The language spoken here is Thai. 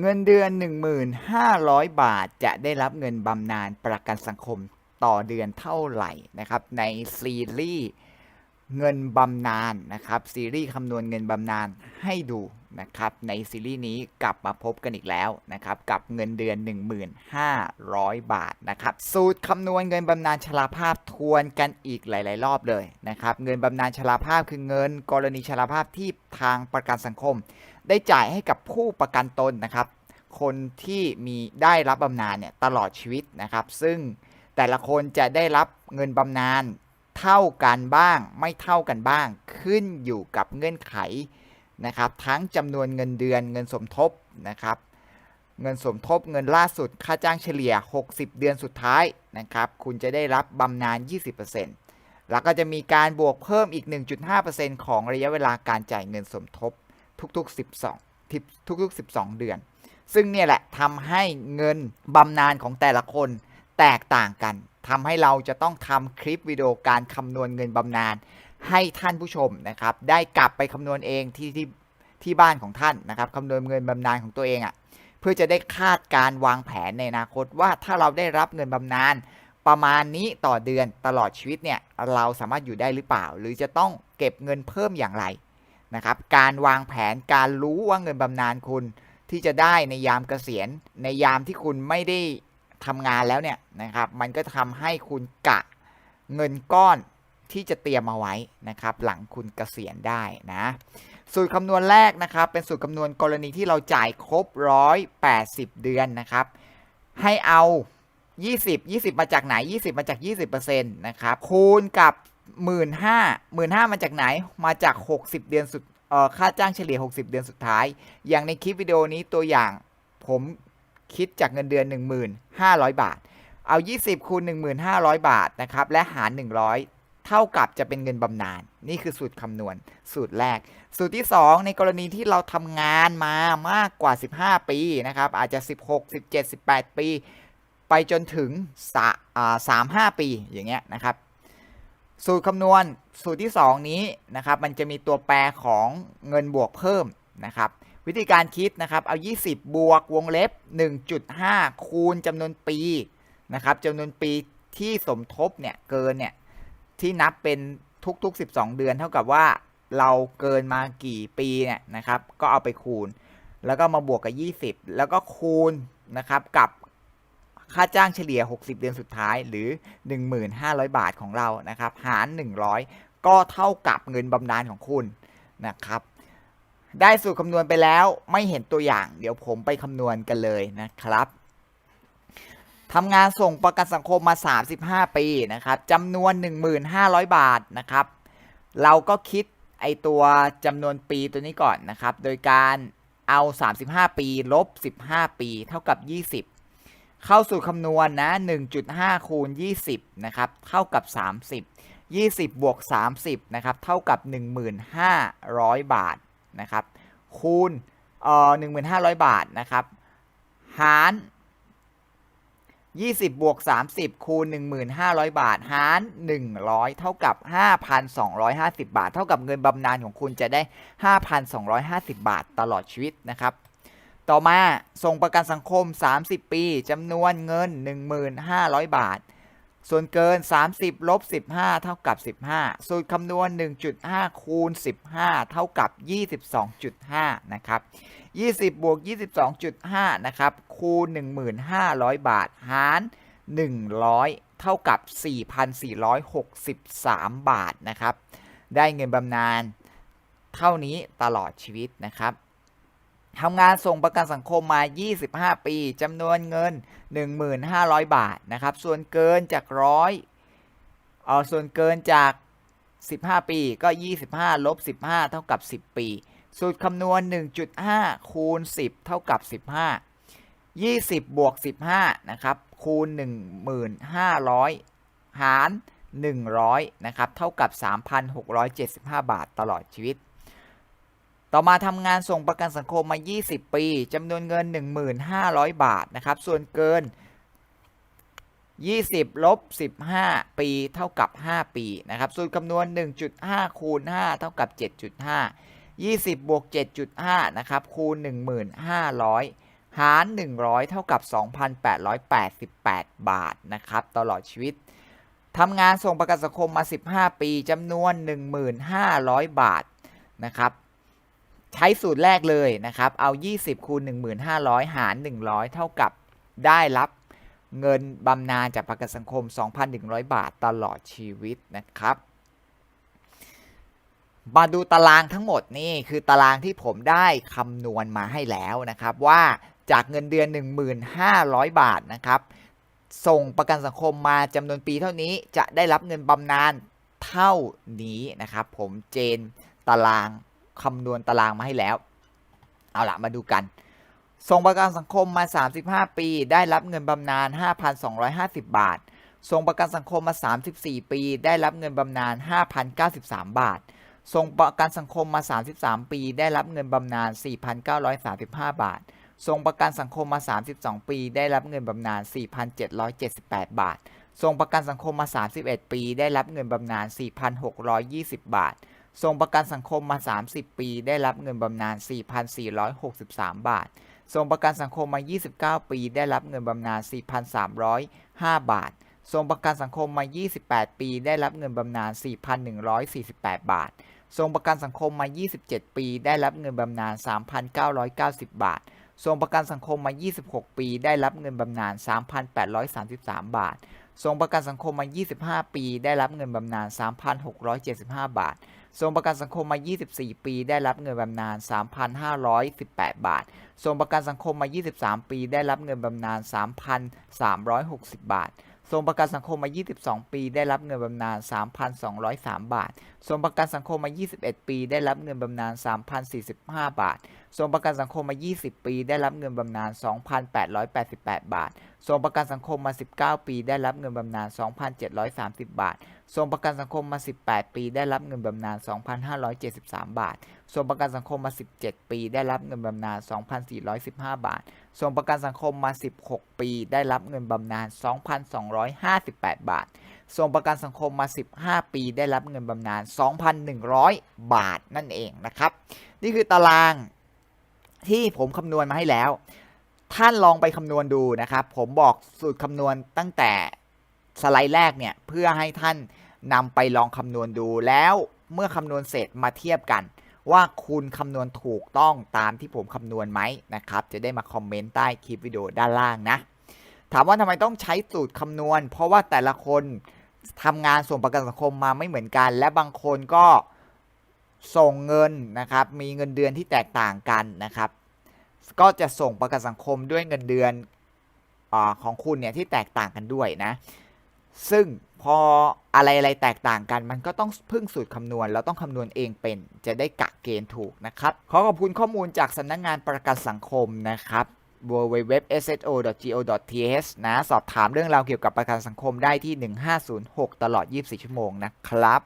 เงินเดือน 1,500 บาทจะได้รับเงินบำนาญประกันสังคมต่อเดือนเท่าไหร่นะครับ ในซีรีส์เงินบำนาญนะครับซีรีส์คำนวณเงินบำนาญให้ดูนะครับ ในซีรีส์นี้กลับมาพบกันอีกแล้วนะครับ กับเงินเดือน 1,500 บาทนะครับ สูตรคำนวณเงินบำนาญชราภาพทวนกันอีกหลาย ๆ รอบเลยนะครับ เงินบำนาญชราภาพคือเงินกรณีชราภาพที่ทางประกันสังคม ได้จ่ายให้กับผู้ประกันตนนะครับ คนที่มีได้รับบำนาญเนี่ยตลอดชีวิตนะครับ ซึ่งแต่ละคนจะได้รับเงินบำนาญเท่ากันบ้างไม่เท่ากันบ้างขึ้นอยู่กับเงื่อนไขนะครับ ทั้งจำนวนเงินเดือนเงินสมทบนะครับ เงินสมทบเงินล่าสุดค่าจ้างเฉลี่ย 60 เดือนสุดท้ายนะครับ คุณจะได้รับบำนาญ 20%แล้วก็จะมีการบวกเพิ่มอีก 1.5%ของระยะเวลาการจ่ายเงินสมทบ ทุก ๆ 12ทิทุก ๆ 12 เดือน ซึ่งเนี่ยแหละทำให้เงินบำนาญของแต่ละคนแตกต่างกันทำให้เราจะต้องทำคลิปวิดีโอการคำนวณเงินบำนาญให้ท่านผู้ชมนะครับ ได้กลับไปคำนวณเองที่ที่ที่บ้านของท่านนะครับคำนวณเงินบำนาญของตัวเองอะ่ะเพื่อจะได้คาดการวางแผนในอนาคตว่าถ้าเราได้รับเงินบำนาญประมาณนี้ต่อเดือนตลอดชีวิตเนี่ยเราสามารถอยู่ได้หรือเปล่า หรือจะต้องเก็บเงินเพิ่มอย่างไร นะครับการวางแผนการรู้ว่าเงินบำนาญคุณที่จะได้ในยามเกษียณ ในยามที่คุณไม่ได้ทำงานแล้วเนี่ยนะครับ มันก็ทำให้คุณกะเงินก้อนที่จะเตรียมเอาไว้นะครับ หลังคุณเกษียณได้นะ สูตรคำนวณแรกนะครับ เป็นสูตรคำนวณกรณีที่เราจ่ายครบ 180 เดือนนะครับ ให้เอา 20 20 มาจากไหน 20 มาจาก 20%นะครับคูณกับ 15,000 15,000มาจากไหนมาจาก 60 เดือนสุดเอ่อค่าจ้างเฉลี่ย 60 เดือนสุดท้าย อย่างในคลิปวิดีโอนี้ตัวอย่างผมคิดจากเงินเดือน 1,500 บาท เอา 20คูณ1,500 บาทนะครับและหาร 100 เท่ากับจะเป็นเงินบำนาญนี่คือสูตรคำนวณ สูตรแรก สูตรที่ 2 ในกรณีที่เราทำงานมามากกว่า 15 ปีนะครับอาจจะ 16 17 18 ปี ไปจนถึงสาอ่า35ปีอย่างเงี้ยนะครับ สูตรคำนวณสูตรที่ 2 นี้นะครับ มันจะมีตัวแปรของเงินบวกเพิ่มนะครับ วิธีการคิดนะครับ เอา 20 บวกวงเล็บ 1.5 คูณจำนวนปีนะครับจำนวนปีที่สมทบเนี่ยเกินเนี่ยที่นับเป็นทุกๆ 12 เดือนเท่ากับว่าเราเกินมากี่ปีเนี่ยนะครับ ก็เอาไปคูณ แล้วก็มาบวกกับ 20 แล้วก็คูณนะครับกับ ค่าจ้างเฉลี่ย 60 เดือนสุดท้ายหรือ 1,500 บาทของเรานะครับ หาร 100 ก็เท่ากับเงินบำนาญของคุณนะครับ ได้สูตรคำนวณไปแล้วไม่เห็นตัวอย่าง เดี๋ยวผมไปคำนวณกันเลยนะครับทำงานส่งประกันสังคมมา 35 ปีนะครับจำนวน 1,500 บาทนะครับ เราก็คิดไอตัวจำนวนปีตัวนี้ก่อนนะครับ โดยการเอา 35 ปี ลบ 15 ปี เท่ากับ 20 เข้าสู่คำนวณนะ 1.5 คูณ 20 นะครับ เท่ากับ 30 20 บวก 30 นะครับ เท่ากับ 1,500 บาท นะครับ คูณ เอ่อ 1,500 บาท นะครับ หาร 20 บวก 30 คูณ 1,500 บาท หาร 100 เท่ากับ 5,250 บาท เท่ากับเงินบำนาญของคุณจะได้ 5,250 บาทตลอดชีวิตนะครับ ต่อมาส่งประกันสังคม 30 ปีจำนวนเงิน 1,500 บาท ส่วนเกิน 30ลบ15 เท่ากับ 15 สูตรคำนวณ 1.5 คูณ 15 เท่ากับ 22.5 นะครับ 20 บวก 22.5 นะครับ คูณ 1,500 บาท หาร 100 เท่ากับ 4,463 บาทนะครับ ได้เงินบำนาญเท่านี้ตลอดชีวิตนะครับ ทำงานส่งประกันสังคมมา 25 ปีจำนวนเงิน 1,500 บาทนะครับ ส่วนเกินจากร้อยเออส่วนเกินจาก 15 ปีก็ 25ลบ15 เท่ากับ 10 ปี สูตรคำนวณ 1.5 คูณ 10 เท่ากับ 15 20 บวก 15 นะครับ คูณ 1,500 หาร 100 นะครับ เท่ากับ 3,675 บาทตลอดชีวิต ต่อมาทำงานส่งประกันสังคมมา 20 ปีจำนวนเงิน 1,500 บาทนะครับ ส่วนเกิน 20ลบ15 ปีเท่ากับ 5 ปีนะครับ สูตรคำนวณ 1.5 คูณ 5 เท่ากับ 7.5 20 บวก 7.5 นะครับ คูณ 1,500 หาร 100 เท่ากับ 2,888 บาทนะครับ ตลอดชีวิตทำงานส่งประกันสังคมมา 15 ปีจำนวน 1,500 บาทนะครับ ใช้สูตรแรกเลยนะครับ เอา 20คูณ1,500 หาร 100 เท่ากับได้รับเงินบำนาญจากประกันสังคม 2,100 บาทตลอดชีวิตนะครับ มาดูตารางทั้งหมดนี่คือตารางที่ผมได้คำนวณมาให้แล้วนะครับว่าจากเงินเดือน 1,500 บาทนะครับ ส่งประกันสังคมมาจำนวนปีเท่านี้จะได้รับเงินบำนาญเท่านี้นะครับ ผมเจนตาราง คำนวณตารางมาให้แล้ว เอาละมาดูกัน ส่งประกันสังคมมา 35 ปี ได้รับเงินบำนาญ 5,250 บาท ส่งประกันสังคมมา 34 ปี ได้รับเงินบำนาญ 5,093 บาท ส่งประกันสังคมมา 33 ปี ได้รับเงินบำนาญ 4,935 บาท ส่งประกันสังคมมา 32 ปี ได้รับเงินบำนาญ 4,778 บาทส่งประกันสังคมมา 31 ปี ได้รับเงินบำนาญ 4,620 บาท ส่งประกันสังคมมา 30 ปี ได้รับเงินบำนาญ 4,463 บาทส่งประกันสังคมมา 29 ปี ได้รับเงินบำนาญ 4,305 บาทส่งประกันสังคมมา 28 ปี ได้รับเงินบำนาญ 4,148 บาทส่งประกันสังคมมา 27 ปี ได้รับเงินบำนาญ 3,990 บาทส่งประกันสังคมมา 26 ปี ได้รับเงินบำนาญ 3,833 บาทส่งประกันสังคมมา 25 ปี ได้รับเงินบำนาญ 3,675 บาท ส่งประกันสังคมมา 24 ปี ได้รับเงินบำนาญ 3,518 บาทส่งประกันสังคมมา 23 ปี ได้รับเงินบำนาญ 3,360 บาทส่งประกันสังคมมา 22 ปี ได้รับเงินบำนาญ 3,203 บาทส่งประกันสังคมมา 21 ปี ได้รับเงินบำนาญ 3,045 บาท ส่งประกันสังคมมา 20 ปี ได้รับเงินบำนาญ 2,888 บาท ส่งประกันสังคมมา 19 ปี ได้รับเงินบำนาญ 2,730 บาท ส่งประกันสังคมมา 18 ปี ได้รับเงินบำนาญ 2,573 บาท ส่งประกันสังคมมา 17 ปี ได้รับเงินบำนาญ 2,415 บาท ส่งประกันสังคมมา 16 ปี ได้รับเงินบำนาญ 2,258 บาท ส่งประกันสังคมมา 15 ปี ได้รับเงินบำนาญ 2,100 บาทนั่นเองนะครับ นี่คือตาราง ที่ผมคำนวณมาให้แล้ว ท่านลองไปคำนวณดูนะครับ ผมบอกสูตรคำนวณตั้งแต่สไลด์แรกเนี่ยเพื่อให้ท่านนำไปลองคำนวณดู แล้วเมื่อคำนวณเสร็จมาเทียบกัน ว่าคุณคำนวณถูกต้องตามที่ผมคำนวณไหมนะครับ จะได้มาคอมเมนต์ใต้คลิปวิดีโอด้านล่างนะ ถามว่าทำไมต้องใช้สูตรคำนวณ เพราะว่าแต่ละคนทำงานส่งประกันสังคมมาไม่เหมือนกัน และบางคนก็ ส่งเงินนะครับ มีเงินเดือนที่แตกต่างกันนะครับ ก็จะส่งประกันสังคมด้วยเงินเดือนอของคุณเนี่ยที่แตกต่างกันด้วยนะ ซึ่งพออะไรอะไรแตกต่างกัน มันก็ต้องพึ่งสูตรคำนวณ เราต้องคำนวณเองเป็น จะได้กะเกณฑ์ถูกนะครับ ขอขอบคุณข้อมูลจากสำนักงงานประกันสังคมนะครับ www.sso.go.th นะ สอบถามเรื่องราวเกี่ยวกับประกันสังคมได้ที่ 1506 ตลอด 24 ชั่วโมงนะครับ